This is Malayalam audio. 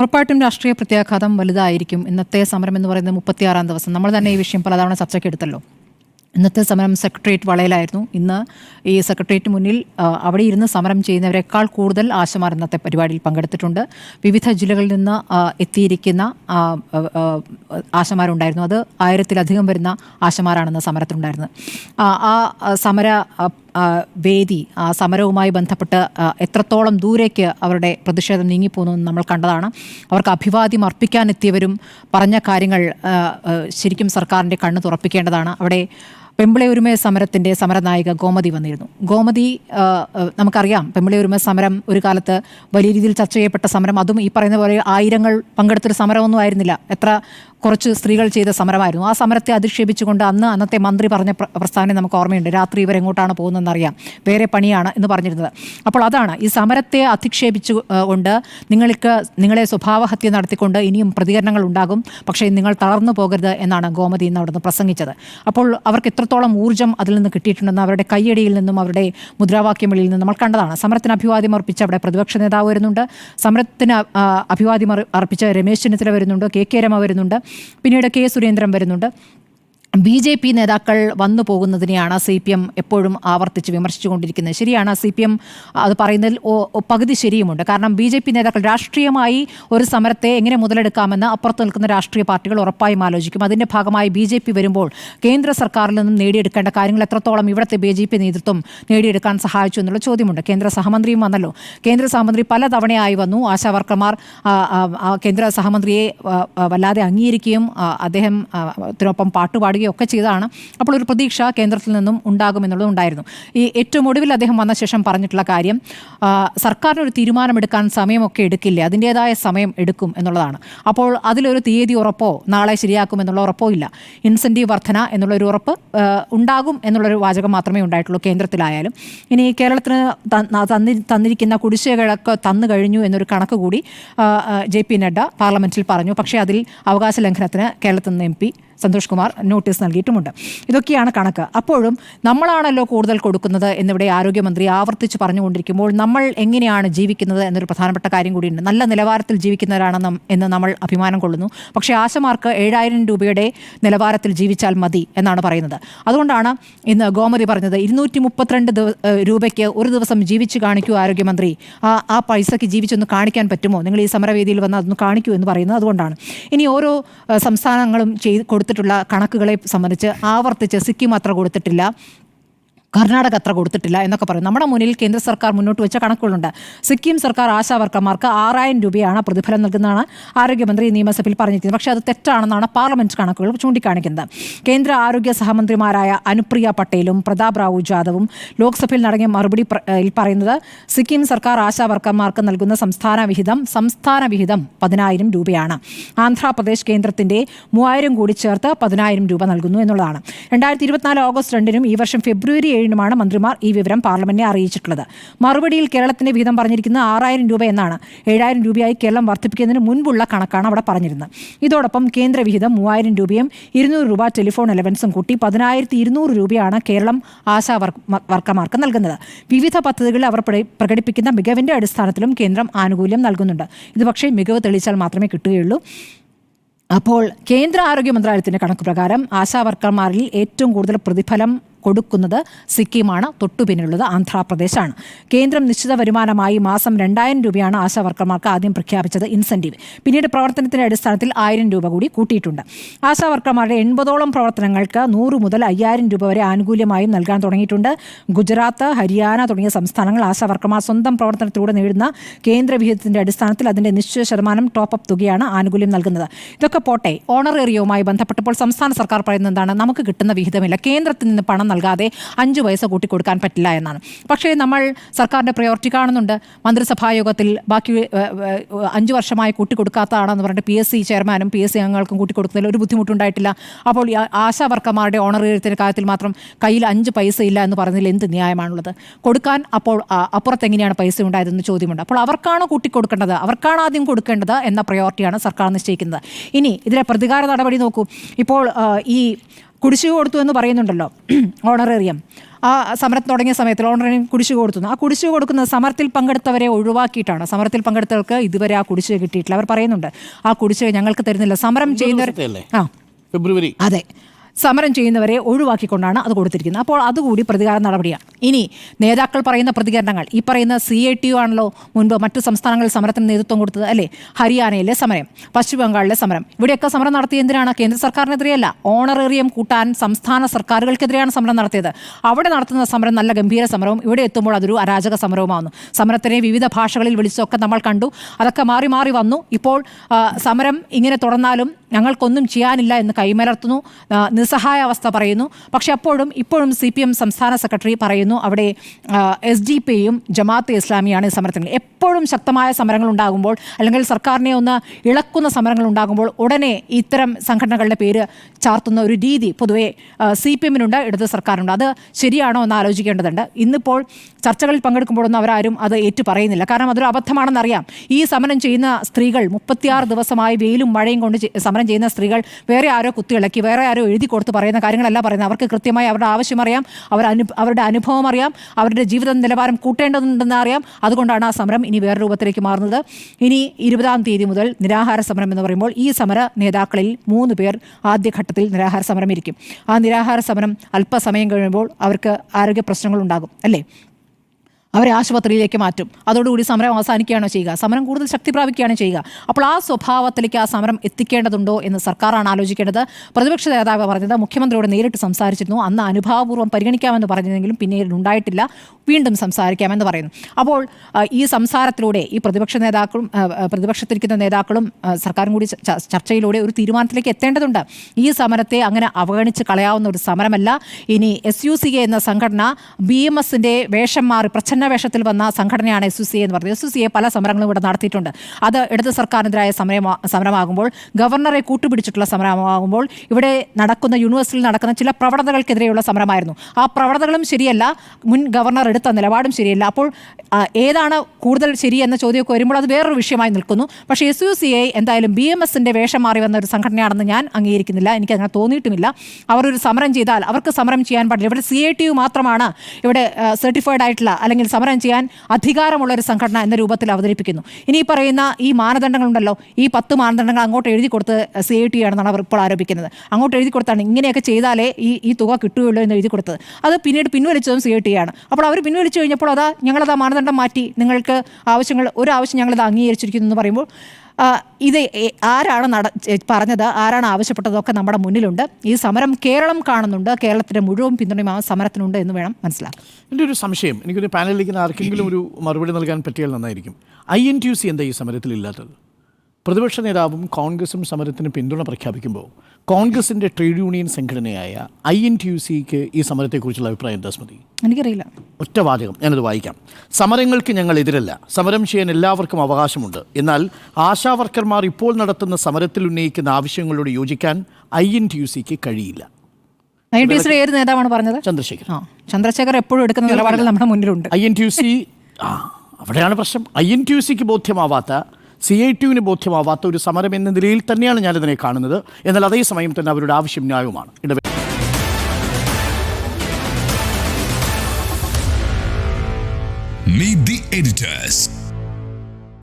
ഉറപ്പായിട്ടും രാഷ്ട്രീയ പ്രത്യാഘാതം വലുതായിരിക്കും. ഇന്നത്തെ സമരം എന്ന് പറയുന്നത് മുപ്പത്തിയാറാം ദിവസം. നമ്മൾ തന്നെ ഈ വിഷയം പലതവണ ചർച്ചയ്ക്ക് എടുത്തല്ലോ. ഇന്നത്തെ സമരം സെക്രട്ടേറിയറ്റ് വളയിലായിരുന്നു. ഇന്ന് ഈ സെക്രട്ടേറിയറ്റ് മുന്നിൽ അവിടെ ഇരുന്ന് സമരം ചെയ്യുന്നവരെക്കാൾ കൂടുതൽ ആശമാർ ഇന്നത്തെ പരിപാടിയിൽ പങ്കെടുത്തിട്ടുണ്ട്. വിവിധ ജില്ലകളിൽ നിന്ന് എത്തിയിരിക്കുന്ന ആശമാരുണ്ടായിരുന്നു. അത് ആയിരത്തിലധികം വരുന്ന ആശമാരാണെന്ന് സമരത്തിലുണ്ടായിരുന്നത്. ആ, സമര വേദി ആ സമരവുമായി ബന്ധപ്പെട്ട് എത്രത്തോളം ദൂരേക്ക് അവരുടെ പ്രതിഷേധം നീങ്ങിപ്പോകുന്നു നമ്മൾ കണ്ടതാണ്. അവർക്ക് അഭിവാദ്യം അർപ്പിക്കാനെത്തിയവരും പറഞ്ഞ കാര്യങ്ങൾ ശരിക്കും സർക്കാരിന്റെ കണ്ണ് തുറപ്പിക്കേണ്ടതാണ്. അവിടെ പെമ്പിളെ ഒരുമയ സമരത്തിന്റെ സമരനായിക ഗോമതി വന്നിരുന്നു. ഗോമതി നമുക്കറിയാം പെമ്പിളെ ഒരുമയ സമരം ഒരു കാലത്ത് വലിയ രീതിയിൽ ചർച്ച ചെയ്യപ്പെട്ട സമരം. അതും ഈ പറയുന്ന പോലെ ആയിരങ്ങൾ പങ്കെടുത്തൊരു സമരമൊന്നും ആയിരുന്നില്ല. എത്ര കുറച്ച് സ്ത്രീകൾ ചെയ്ത സമരമായിരുന്നു. ആ സമരത്തെ അധിക്ഷേപിച്ചുകൊണ്ട് അന്ന് അന്നത്തെ മന്ത്രി പറഞ്ഞ പ്രസ്താവന നമുക്ക് ഓർമ്മയുണ്ട്. രാത്രി ഇവരെങ്ങോട്ടാണ് പോകുന്നതെന്ന് അറിയാം വേറെ പണിയാണ് എന്ന് പറഞ്ഞിരുന്നത്. അപ്പോൾ അതാണ്. ഈ സമരത്തെ അധിക്ഷേപിച്ചു കൊണ്ട് നിങ്ങൾക്ക് നിങ്ങളെ സ്വഭാവഹത്യ നടത്തിക്കൊണ്ട് ഇനിയും പ്രതികരണങ്ങൾ ഉണ്ടാകും. പക്ഷേ നിങ്ങൾ തളർന്നു പോകരുത് എന്നാണ് ഗോമതി ഇന്ന് അവിടുന്ന് പ്രസംഗിച്ചത്. അപ്പോൾ അവർക്ക് എത്രത്തോളം ഊർജം അതിൽ നിന്ന് കിട്ടിയിട്ടുണ്ടെന്ന് അവരുടെ കയ്യടിയിൽ നിന്നും അവരുടെ മുദ്രാവാക്യം വെളിയിൽ നിന്നും നമ്മൾ കണ്ടതാണ്. സമരത്തിന് അഭിവാദ്യം അർപ്പിച്ച് അവിടെ പ്രതിപക്ഷ നേതാവ് വരുന്നുണ്ട്. സമരത്തിന് അഭിവാദ്യം അർ- അർപ്പിച്ച രമേശ് ചെന്നിത്തല വരുന്നുണ്ട്. കെ. കെ രമ വരുന്നുണ്ട്. പിന്നീട് കെ സുരേന്ദ്രൻ വരുന്നുണ്ട്. ബി ജെ പി നേതാക്കൾ വന്നു പോകുന്നതിനെയാണ് സി പി എം എപ്പോഴും ആവർത്തിച്ച് വിമർശിച്ചുകൊണ്ടിരിക്കുന്നത്. ശരിയാണ് സി പി എം അത് പറയുന്നതിൽ പകുതി ശരിയുമുണ്ട്. കാരണം ബി ജെ പി നേതാക്കൾ രാഷ്ട്രീയമായി ഒരു സമരത്തെ എങ്ങനെ മുതലെടുക്കാമെന്ന് അപ്പുറത്ത് നിൽക്കുന്ന രാഷ്ട്രീയ പാർട്ടികൾ ഉറപ്പായും ആലോചിക്കും. അതിന്റെ ഭാഗമായി ബി ജെ പി വരുമ്പോൾ കേന്ദ്ര സർക്കാരിൽ നിന്നും നേടിയെടുക്കേണ്ട കാര്യങ്ങൾ എത്രത്തോളം ഇവിടുത്തെ ബി ജെ പി നേതൃത്വം നേടിയെടുക്കാൻ സഹായിച്ചു എന്നുള്ള ചോദ്യമുണ്ട്. കേന്ദ്ര സഹമന്ത്രിയും വന്നല്ലോ. കേന്ദ്ര സഹമന്ത്രി പലതവണയായി വന്നു. ആശാ വർക്കർമാർ ആ, ആ, ആ കേന്ദ്ര സഹമന്ത്രിയെ വല്ലാതെ അംഗീകരിക്കുകയും ആ, അദ്ദേഹം ഒക്കെ ചെയ്തതാണ്. അപ്പോൾ ഒരു പ്രതീക്ഷ കേന്ദ്രത്തിൽ നിന്നും ഉണ്ടാകുമെന്നുള്ളത് ഉണ്ടായിരുന്നു. ഈ ഏറ്റവും ഒടുവിൽ അദ്ദേഹം വന്ന ശേഷം പറഞ്ഞിട്ടുള്ള കാര്യം സർക്കാരിന് ഒരു തീരുമാനമെടുക്കാൻ സമയമൊക്കെ എടുക്കില്ലേ? അതിന്റേതായ സമയം എടുക്കും എന്നുള്ളതാണ്. അപ്പോൾ അതിലൊരു തീയതി ഉറപ്പോ നാളെ ശരിയാക്കും എന്നുള്ള ഉറപ്പോ ഇല്ല. ഇൻസെന്റീവ് വർധന എന്നുള്ളൊരു ഉറപ്പ് ഉണ്ടാകും എന്നുള്ളൊരു വാചകം മാത്രമേ ഉണ്ടായിട്ടുള്ളൂ കേന്ദ്രത്തിലായാലും. ഇനി കേരളത്തിന് തന്നി തന്നിരിക്കുന്ന കുടിശ്ശികകളൊക്കെ തന്നു കഴിഞ്ഞു എന്നൊരു കണക്ക് കൂടി ജെ പി നഡ്ഡ പാർലമെന്റിൽ പറഞ്ഞു. പക്ഷേ അതിൽ അവകാശ ലംഘനത്തിന് കേരളത്തിൽ നിന്ന് M P Santhosh Kumar notice നൽകിയിട്ടുമുണ്ട്. ഇതൊക്കെയാണ് കണക്ക്. അപ്പോഴും നമ്മളാണല്ലോ കൂടുതൽ കൊടുക്കുന്നത് എന്നിവിടെ ആരോഗ്യമന്ത്രി ആവർത്തിച്ച് പറഞ്ഞുകൊണ്ടിരിക്കുമ്പോൾ നമ്മൾ എങ്ങനെയാണ് ജീവിക്കുന്നത് എന്നൊരു പ്രധാനപ്പെട്ട കാര്യം കൂടിയുണ്ട്. നല്ല നിലവാരത്തിൽ ജീവിക്കുന്നവരാണെന്ന് എന്ന് നമ്മൾ അഭിമാനം കൊള്ളുന്നു. പക്ഷേ ആശമാർക്ക് ഏഴായിരം രൂപയുടെ നിലവാരത്തിൽ ജീവിച്ചാൽ മതി എന്നാണ് പറയുന്നത്. അതുകൊണ്ടാണ് ഇന്ന് ഗോമതി പറഞ്ഞത് ഇരുന്നൂറ്റി മുപ്പത്തിരണ്ട് രൂപയ്ക്ക് ഒരു ദിവസം ജീവിച്ചു കാണിക്കൂ ആരോഗ്യമന്ത്രി. ആ ആ പൈസയ്ക്ക് ജീവിച്ചൊന്ന് കാണിക്കാൻ പറ്റുമോ? നിങ്ങൾ ഈ സമരവേദിയിൽ വന്ന് അതൊന്ന് കാണിക്കൂ എന്ന് പറയുന്നത് അതുകൊണ്ടാണ്. ഇനി ഓരോ സംസ്ഥാനങ്ങളും ചെയ്ത് കൊടുത്തിട്ടുള്ള കണക്കുകളെ സംബന്ധിച്ച് ആവർത്തിച്ച് സിക്കിം അത്ര കൊടുത്തിട്ടില്ല. കർണാടക അത്ര കൊടുത്തിട്ടില്ല എന്നൊക്കെ പറയും നമ്മുടെ മുന്നിൽ കേന്ദ്ര സർക്കാർ മുന്നോട്ട് വെച്ച കണക്കുകളുണ്ട്. സിക്കിം സർക്കാർ ആശാ വർക്കർമാർക്ക് ആറായിരം രൂപയാണ് പ്രതിഫലം നൽകുന്നതാണ് ആരോഗ്യമന്ത്രി നിയമസഭയിൽ പറഞ്ഞിരിക്കുന്നത്. പക്ഷേ അത് തെറ്റാണെന്നാണ് പാർലമെന്റ് കണക്കുകൾ ചൂണ്ടിക്കാണിക്കുന്നത്. കേന്ദ്ര ആരോഗ്യ സഹമന്ത്രിമാരായ അനുപ്രിയ പട്ടേലും പ്രതാപ് റാവു ജാദവും ലോക്സഭയിൽ നടങ്ങിയ മറുപടി പറയുന്നത് സിക്കിം സർക്കാർ ആശാ വർക്കർമാർക്ക് നൽകുന്ന സംസ്ഥാന വിഹിതം സംസ്ഥാന വിഹിതം പതിനായിരം രൂപയാണ്. ആന്ധ്രാപ്രദേശ് കേന്ദ്രത്തിന്റെ മൂവായിരം കൂടി ചേർത്ത് പതിനായിരം രൂപ നൽകുന്നു എന്നുള്ളതാണ്. രണ്ടായിരത്തി ഇരുപത്തിനാല് ഓഗസ്റ്റ് രണ്ടിനും ഈ വർഷം ഫെബ്രുവരി ഏഴിനുമാണ് മന്ത്രിമാർ ഈ വിവരം പാർലമെന്റിനെ അറിയിച്ചിട്ടുള്ളത്. മറുപടിയിൽ കേരളത്തിന്റെ വീതം പറഞ്ഞിരിക്കുന്ന ആറായിരം രൂപ എന്നാണ്. ഏഴായിരം രൂപയായി കേരളം വർദ്ധിപ്പിക്കുന്നതിന് മുൻപുള്ള കണക്കാണ് അവിടെ പറഞ്ഞിരുന്നത്. ഇതോടൊപ്പം കേന്ദ്ര വിഹിതം മൂവായിരം രൂപയും ഇരുന്നൂറ് രൂപ ടെലിഫോൺ അലവൻസും കൂട്ടി പതിനായിരത്തി ഇരുന്നൂറ് രൂപയാണ് കേരളം ആശാ വർക്ക് വർക്കർമാർക്ക് നൽകുന്നത്. വിവിധ പദ്ധതികളിൽ അവർ പ്രക- പ്രകടിപ്പിക്കുന്ന മികവിന്റെ അടിസ്ഥാനത്തിലും കേന്ദ്രം ആനുകൂല്യം നൽകുന്നുണ്ട്. ഇത് പക്ഷേ മികവ് തെളിയിച്ചാൽ മാത്രമേ കിട്ടുകയുള്ളൂ. അപ്പോൾ കേന്ദ്ര ആരോഗ്യ മന്ത്രാലയത്തിന്റെ കണക്ക് പ്രകാരം ആശാ വർക്കർമാരിൽ ഏറ്റവും കൂടുതൽ പ്രതിഫലം കൊടുക്കുന്നത് സിക്കിമാണ്. തൊട്ടുപിന്നിലുള്ളത് ആന്ധ്രാപ്രദേശാണ്. കേന്ദ്രം നിശ്ചിത വരുമാനമായി മാസം രണ്ടായിരം രൂപയാണ് ആശാ വർക്കർമാർക്ക് ആദ്യം പ്രഖ്യാപിച്ചത് ഇൻസെന്റീവ്. പിന്നീട് പ്രവർത്തനത്തിന്റെ അടിസ്ഥാനത്തിൽ ആയിരം രൂപ കൂടി കൂട്ടിയിട്ടുണ്ട്. ആശാ വർക്കർമാരുടെ എൺപതോളം പ്രവർത്തനങ്ങൾക്ക് നൂറ് മുതൽ അയ്യായിരം രൂപ വരെ ആനുകൂല്യമായും നൽകാൻ തുടങ്ങിയിട്ടുണ്ട്. ഗുജറാത്ത് ഹരിയാന തുടങ്ങിയ സംസ്ഥാനങ്ങൾ ആശാ വർക്കർമാർ സ്വന്തം പ്രവർത്തനത്തിലൂടെ നേടുന്ന കേന്ദ്ര വിഹിതത്തിന്റെ അടിസ്ഥാനത്തിൽ അതിന്റെ നിശ്ചിത ശതമാനം ടോപ്പ് തുകയാണ് ആനുകൂല്യം നൽകുന്നത്. ഇതൊക്കെ പോട്ടെ ഓണറേറിയവുമായി ബന്ധപ്പെട്ടപ്പോൾ സംസ്ഥാന സർക്കാർ പറയുന്നത് എന്താണ്? നമുക്ക് കിട്ടുന്ന വിഹിതമില്ല. കേന്ദ്രത്തിൽ നിന്ന് പണം നൽകാതെ അഞ്ച് പൈസ കൂട്ടിക്കൊടുക്കാൻ പറ്റില്ല എന്നാണ്. പക്ഷേ നമ്മൾ സർക്കാരിന്റെ പ്രയോറിറ്റി കാണുന്നുണ്ട്. മന്ത്രിസഭാ യോഗത്തിൽ ബാക്കി അഞ്ച് വർഷമായി കൂട്ടിക്കൊടുക്കാത്തതാണെന്ന് പറഞ്ഞിട്ട് പി എസ് സി ചെയർമാനും പി എസ് സി അംഗങ്ങൾക്കും കൂട്ടിക്കൊടുക്കുന്നതിൽ ഒരു ബുദ്ധിമുട്ടുണ്ടായിട്ടില്ല. അപ്പോൾ ഈ ആശാവർക്കർമാരുടെ ഓണറേറിയത്തിന്റെ കാര്യത്തിൽ മാത്രം കയ്യിൽ അഞ്ച് പൈസ ഇല്ല എന്ന് പറഞ്ഞതിൽ എന്ത് ന്യായമാണുള്ളത്? കൊടുക്കാൻ അപ്പോൾ അപ്പുറത്ത് എങ്ങനെയാണ് പൈസ ഉണ്ടായതെന്ന് ചോദ്യമുണ്ട്. അപ്പോൾ അവർക്കാണ് കൂട്ടിക്കൊടുക്കേണ്ടത്? അവർക്കാണ് ആദ്യം കൊടുക്കേണ്ടത് എന്ന പ്രയോറിറ്റിയാണ് സർക്കാർ നിശ്ചയിക്കുന്നത്. ഇനി ഇതിലെ പ്രതികാര നടപടി നോക്കൂ. ഇപ്പോൾ ഈ കുടിശ്ശിക കൊടുത്തു എന്ന് പറയുന്നുണ്ടല്ലോ ഓണറേറിയം. ആ സമരം തുടങ്ങിയ സമയത്തിൽ ഓണറേറിയം കുടിശ്ശിക കൊടുത്തു. ആ കുടിശ്ശിക കൊടുക്കുന്നത് സമരത്തിൽ പങ്കെടുത്തവരെ ഒഴിവാക്കിയിട്ടാണ്. സമരത്തിൽ പങ്കെടുത്തവർക്ക് ഇതുവരെ ആ കുടിശ്ശിക കിട്ടിയിട്ടില്ല. അവർ പറയുന്നുണ്ട് ആ കുടിശ്ശിക ഞങ്ങൾക്ക് തരുന്നില്ല. സമരം ചെയ്യുന്നവർ ആ. ഫെബ്രുവരി. അതെ. സമരം ചെയ്യുന്നവരെ ഒഴിവാക്കിക്കൊണ്ടാണ് അത് കൊടുത്തിരിക്കുന്നത്. അപ്പോൾ അതുകൂടി പ്രതികാര നടപടിയാണ്. ഇനി നേതാക്കൾ പറയുന്ന പ്രതികരണങ്ങൾ ഈ പറയുന്ന സി ഐ ടി യു ആണല്ലോ മുൻപ് മറ്റു സംസ്ഥാനങ്ങളിൽ സമരത്തിന് നേതൃത്വം കൊടുത്തത് അല്ലേ? ഹരിയാനയിലെ സമരം പശ്ചിമ ബംഗാളിലെ സമരം. ഇവിടെയൊക്കെ സമരം നടത്തിയ എന്തിനാണ്? കേന്ദ്ര സർക്കാരിനെതിരെയല്ല. ഓണറേറിയം കൂട്ടാൻ സംസ്ഥാന സർക്കാരുകൾക്കെതിരെയാണ് സമരം നടത്തിയത്. അവിടെ നടത്തുന്ന സമരം നല്ല ഗംഭീര സമരവും ഇവിടെ എത്തുമ്പോൾ അതൊരു അരാജക സമരവുമാകുന്നു സമരത്തിനെ വിവിധ ഭാഷകളിൽ വിളിച്ചൊക്കെ നമ്മൾ കണ്ടു. അതൊക്കെ മാറി മാറി വന്നു. ഇപ്പോൾ സമരം ഇങ്ങനെ തുടർന്നാലും ഞങ്ങൾക്കൊന്നും ചെയ്യാനില്ല എന്ന് കൈമലർത്തുന്നു. നിസ്സഹായ അവസ്ഥ പറയുന്നു. പക്ഷെ അപ്പോഴും ഇപ്പോഴും സി പി എം സംസ്ഥാന സെക്രട്ടറി പറയുന്നു അവിടെ എസ് ഡി പിയും ജമാഅത്ത് ഇസ്ലാമിയാണ് സമരത്തിന് എപ്പോഴും ശക്തമായ സമരങ്ങൾ ഉണ്ടാകുമ്പോൾ അല്ലെങ്കിൽ സർക്കാരിനെ ഒന്ന് ഇളക്കുന്ന സമരങ്ങൾ ഉണ്ടാകുമ്പോൾ ഉടനെ ഇത്തരം സംഘടനകളുടെ പേര് ചാർത്തുന്ന ഒരു രീതി പൊതുവെ സി പി എമ്മിനുണ്ട് ഇടത് സർക്കാരുണ്ട് അത് ശരിയാണോ എന്ന് ആലോചിക്കേണ്ടതുണ്ട്. ഇന്നിപ്പോൾ ചർച്ചകളിൽ പങ്കെടുക്കുമ്പോഴൊന്നും അവരാരും അത് ഏറ്റു പറയുന്നില്ല. കാരണം അതൊരു അബദ്ധമാണെന്നറിയാം. ഈ സമരം ചെയ്യുന്ന സ്ത്രീകൾ മുപ്പത്തിയാറ് ദിവസമായി വെയിലും മഴയും കൊണ്ട് ചെ- സമരം ചെയ്യുന്ന സ്ത്രീകൾ വേറെ ആരോ കുത്തിയിളക്കി വേറെ ആരോ എഴുതി കൊടുത്ത് പറയുന്ന കാര്യങ്ങളല്ല പറയുന്നത്. അവർക്ക് കൃത്യമായി അവരുടെ ആവശ്യം അറിയാം അവർ അനു അവരുടെ അനുഭവം അറിയാം അവരുടെ ജീവിത നിലവാരം കൂട്ടേണ്ടതുണ്ടെന്ന് അറിയാം. അതുകൊണ്ടാണ് ആ സമരം ഇനി വേറെ രൂപത്തിലേക്ക് മാറുന്നത്. ഇനി ഇരുപതാം തീയതി മുതൽ നിരാഹാര സമരം എന്ന് പറയുമ്പോൾ ഈ സമര നേതാക്കളിൽ മൂന്ന് പേർ ആദ്യഘട്ടത്തിൽ നിരാഹാര സമരം ഇരിക്കും ആ നിരാഹാര സമരം അല്പസമയം കഴിയുമ്പോൾ അവർക്ക് ആരോഗ്യ പ്രശ്നങ്ങൾ ഉണ്ടാകും അല്ലേ? അവരെ ആശുപത്രിയിലേക്ക് മാറ്റും. അതോടുകൂടി സമരം അവസാനിക്കുകയാണോ ചെയ്യുക. സമരം കൂടുതൽ ശക്തി പ്രാപിക്കുകയാണ് ചെയ്യുക. അപ്പോൾ ആ സ്വഭാവത്തിലേക്ക് ആ സമരം എത്തിക്കേണ്ടതുണ്ടോ എന്ന് സർക്കാരാണ് ആലോചിക്കേണ്ടത്. പ്രതിപക്ഷ നേതാവ് പറഞ്ഞത് മുഖ്യമന്ത്രിയോട് നേരിട്ട് സംസാരിച്ചിരുന്നു. അന്ന് അനുഭാവപൂർവം പരിഗണിക്കാമെന്ന് പറഞ്ഞതെങ്കിലും പിന്നീട് ഉണ്ടായിട്ടില്ല. വീണ്ടും സംസാരിക്കാമെന്ന് പറയുന്നു. അപ്പോൾ ഈ സംസാരത്തിലൂടെ ഈ പ്രതിപക്ഷ നേതാക്കളും പ്രതിപക്ഷത്തിരിക്കുന്ന നേതാക്കളും സർക്കാരും കൂടി ചർച്ചയിലൂടെ ഒരു തീരുമാനത്തിലേക്ക് എത്തേണ്ടതുണ്ട്. ഈ സമരത്തെ അങ്ങനെ അവഗണിച്ച് കളയാവുന്ന ഒരു സമരമല്ല. ഇനി എസ് എന്ന സംഘടന ബി വേഷം മാറി പ്രച്ഛന്ന വേഷത്തിൽ വന്ന സംഘടനയാണ് എസ് സി എന്ന് പറഞ്ഞത് എസ് സി പല സമരങ്ങളും ഇവിടെ നടത്തിയിട്ടുണ്ട്. അത് ഇടത് സർക്കാരിനെതിരായ സമരമാ സമരമാകുമ്പോൾ ഗവർണറെ കൂട്ടുപിടിച്ചിട്ടുള്ള സമരമാകുമ്പോൾ ഇവിടെ നടക്കുന്ന യൂണിവേഴ്സിറ്റിയിൽ നടക്കുന്ന ചില പ്രവണതകൾക്കെതിരെയുള്ള സമരമായിരുന്നു. ആ പ്രവണതകളും ശരിയല്ല. മുൻ ഗവർണർ എടുത്ത നിലപാടും ശരിയല്ല. അപ്പോൾ ഏതാണ് കൂടുതൽ ശരി എന്ന ചോദ്യമൊക്കെ വരുമ്പോൾ അത് വേറൊരു വിഷയമായി നിൽക്കുന്നു. പക്ഷേ എസ് യു സി ഐ എന്തായാലും ബി എം എസിന്റെ വേഷം മാറി വന്ന ഒരു സംഘടനയാണെന്ന് ഞാൻ അംഗീകരിക്കുന്നില്ല. എനിക്ക് അങ്ങനെ തോന്നിയിട്ടുമില്ല. അവർ ഒരു സമരം ചെയ്താൽ അവർക്ക് സമരം ചെയ്യാൻ പാടില്ല. ഇവിടെ സി ഐ ടി യു മാത്രമാണ് ഇവിടെ സർട്ടിഫൈഡ് ആയിട്ടുള്ള അല്ലെങ്കിൽ സമരം ചെയ്യാൻ അധികാരമുള്ള ഒരു സംഘടന എന്ന രൂപത്തിൽ അവതരിപ്പിക്കുന്നു. ഇനി പറയുന്ന ഈ മാനദണ്ഡങ്ങളുണ്ടല്ലോ ഈ പത്ത് മാനദണ്ഡങ്ങൾ അങ്ങോട്ട് എഴുതി കൊടുത്ത് സി ഐ ടി ആണെന്നാണ് അവർ ഇപ്പോൾ ആരോപിക്കുന്നത്. അങ്ങോട്ട് എഴുതി കൊടുത്താണ് ഇങ്ങനെയൊക്കെ ചെയ്താലേ ഈ ഈ തുക കിട്ടുകയുള്ളൂ എന്ന് എഴുതി കൊടുത്തത്. അത് പിന്നീട് പിൻവലിച്ചതും സി ഐ ടി ആണ്. അപ്പോൾ അവർ പിൻവലിച്ചു കഴിഞ്ഞപ്പോൾ അതാ ഞങ്ങളത് ആ മാനദണ്ഡം മാറ്റി. നിങ്ങൾക്ക് ആവശ്യങ്ങൾ ഒരു ആവശ്യം ഞങ്ങളത് അംഗീകരിച്ചിരിക്കുന്നു എന്ന് പറയുമ്പോൾ ഇത് ആരാണ് നട പറഞ്ഞത്? ആരാണ് ആവശ്യപ്പെട്ടതൊക്കെ നമ്മുടെ മുന്നിലുണ്ട്. ഈ സമരം കേരളം കാണുന്നുണ്ട്. കേരളത്തിന്റെ മുഴുവൻ പിന്തുണയും ആ സമരത്തിനുണ്ട് എന്ന് വേണം മനസ്സിലാക്കാം എന്റെ ഒരു സംശയം. എനിക്കൊരു പാനലിലേക്ക് ആർക്കെങ്കിലും ഒരു മറുപടി നൽകാൻ പറ്റിയാൽ നന്നായിരിക്കും. I N T U C എന്താ ഈ സമരത്തിൽ ഇല്ലാത്തത് പ്രതിപക്ഷ നേതാവും കോൺഗ്രസും സമരത്തിന് പിന്തുണ പ്രഖ്യാപിക്കുമ്പോൾ കോൺഗ്രസിന്റെ ട്രേഡ് യൂണിയൻ സംഘടനയായ ഐ എൻ ടി യു സിക്ക് ഈ സമരത്തെക്കുറിച്ചുള്ള അഭിപ്രായം എന്താ സ്മൃതി? എനിക്കറിയില്ല. ഒറ്റ വാചകം ഞാനത് വായിക്കാം. സമരങ്ങൾക്ക് ഞങ്ങൾ എതിരല്ല. സമരം ചെയ്യാൻ എല്ലാവർക്കും അവകാശമുണ്ട്. എന്നാൽ ആശാവർക്കർമാർ ഇപ്പോൾ നടത്തുന്ന സമരത്തിൽ ഉന്നയിക്കുന്ന ആവശ്യങ്ങളോട് യോജിക്കാൻ ഐ എൻ ടി യു സിക്ക് കഴിയില്ല. ഐ ടി എസിലെ ഏത് നേതാവാണ് പറഞ്ഞത്? ചന്ദ്രശേഖർ ചന്ദ്രശേഖർ എപ്പോഴും എടുക്കുന്ന നിലപാടുകൾ നമ്മുടെ മുന്നിലുണ്ട്. I N T U C അവിടെയാണ് പ്രശ്നം. ഐ എൻ ടി യു സിക്ക് ബോധ്യമാവാത്ത സി ഐ ടി യുവിന് ബോധ്യമാവാത്ത ഒരു സമരം എന്ന നിലയിൽ തന്നെയാണ് ഞാനിതിനെ കാണുന്നത് എന്നാൽ അതേസമയം തന്നെ അവരുടെ ആവശ്യം ന്യായവുമാണ് ഇടവേ Meet the editors.